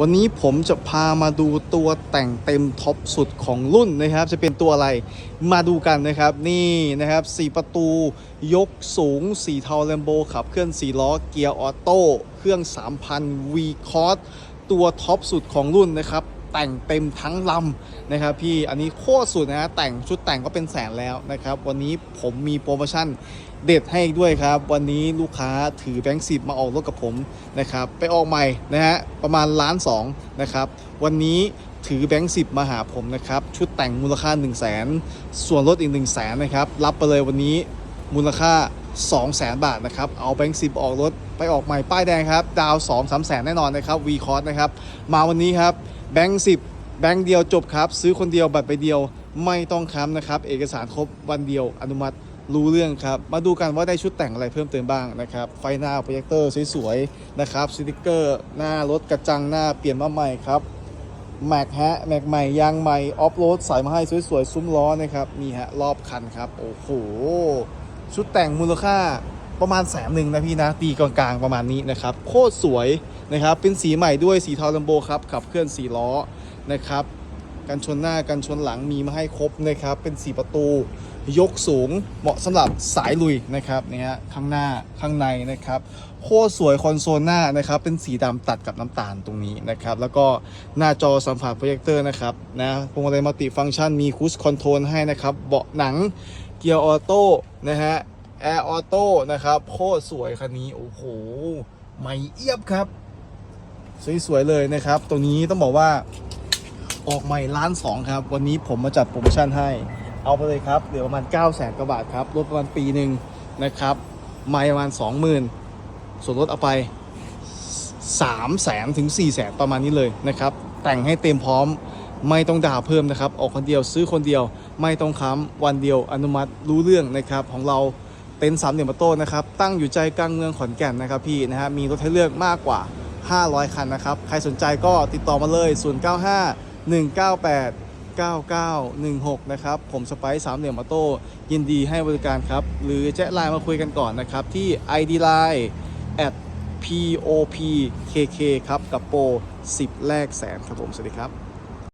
วันนี้ผมจะพามาดูตัวแต่งเต็มท็อปสุดของรุ่นนะครับ จะเป็นตัวอะไรมาดูกันนะครับ นี่นะครับ 4 ประตูยกสูงสีเทาแลมโบขับเคลื่อน 4 ล้อเกียร์ออโต้เครื่อง 3,000 V c o s ตัวท็อปสุดของรุ่นนะครับ แต่งเต็มทั้งลำนะครับ พี่อันนี้โคตรสุดนะแต่งชุดแต่งก็เป็นแสนแล้วนะครับ วันนี้ผมมีโปรโมชั่นเด็ดให้ด้วยครับ วันนี้ลูกค้าถือแบงค์สิบมาออกรถกับผมนะครับไปออกใหม่นะฮะประมาณล้านสองนะครับวันนี้ถือแบงค์สิบมาหาผมนะครับ ชุดแต่งมูลค่า 1 0 0 0 0แสนส่วนลดอีก 1 0 0 0 0แสนนะครับรับไปเลยวันนี้มูลค่า 2 0 0แสนบาทนะครับ เอาแบงค์สิบออกรถไปออกใหม่ป้ายแดงครับ ดาว 2 3แสนแน่นอนนะครับ V c o s นะครับ มาวันนี้ครับ แบงค์สิบแบงค์เดียวจบครับ ซื้อคนเดียวบัตรใบเดียวไม่ต้องค้ำนะครับ เอกสารครบวันเดียวอนุมัติรู้เรื่องครับ มาดูกันว่าได้ชุดแต่งอะไรเพิ่มเติมบ้างนะครับ ไฟหน้าโปรเจคเตอร์สวยๆนะครับสติกเกอร์ หน้ารถกระจังหน้าเปลี่ยนมาใหม่ครับแม็กฮะแม็กใหม่ยางใหม่ออฟโรดใส่มาให้สวยๆ ซุ้มล้อนะครับนี่ฮะรอบคันครับ โอ้โห ชุดแต่งมูลค่า ประมาณแสนหนึ่งนะพี่นะปีกลางๆประมาณนี้นะครับโคตรสวยนะครับเป็นสีใหม่ด้วยสีเทาลัมโบครับขับเคลื่อนสีล้อนะครับกันชนหน้ากันชนหลังมีมาให้ครบนะครับเป็นสีประตูยกสูงเหมาะสำหรับสายลุยนะครับนี่ฮะข้างหน้าข้างในนะครับโคตรสวยคอนโซลหน้านะครับเป็นสีดำตัดกับน้ำตาลตรงนี้นะครับแล้วก็หน้าจอสัมผัสโปรเจคเตอร์นะครับนะพวงมาลัยมัลติฟังก์ชันมีคูสคอนโทรลให้นะครับเบาะหนังเกียร์ออโต้นะฮะ แอร์ออโต้นะครับโคตรสวยคันนี้ โอ้โหใหม่เอียบครับ สวยๆเลยนะครับตรงนี้ต้องบอกว่าออกใหม่ล้านสองครับ วันนี้ผมมาจัดโปรโมชั่นให้ เอาไปเลยครับ เหลือประมาณ 9 0 0 0 0 0กว่าบาทครับรถประมาณปีหนึ่งนะครับไม่ประมาณ 20,000 ส่วนลดเอาไป 3 0 0แสนถึง 4 0 0แสนประมาณนี้เลยนะครับ แต่งให้เต็มพร้อมไม่ต้องด่าเพิ่มนะครับ ออกคนเดียวซื้อคนเดียว ไม่ต้องค้ำวันเดียวอนุมัติรู้เรื่องนะครับของเรา เป็นสามเหลี่ยมประโต้นะครับ ตั้งอยู่ใจกลางเมืองขอนแก่นนะครับพี่นะฮะ มีรถให้เลือกมากกว่า 500 คันนะครับ ใครสนใจก็ติดต่อมาเลย 095 198 9916 นะครับ ผมสไปซ์สามเหลี่ยมออโต้ยินดีให้บริการครับ หรือแจ้ไลน์มาคุยกันก่อนนะครับ ที่ ID Line at popkk ครับ กับโปร10 แรกแสนครับผม สวัสดีครับ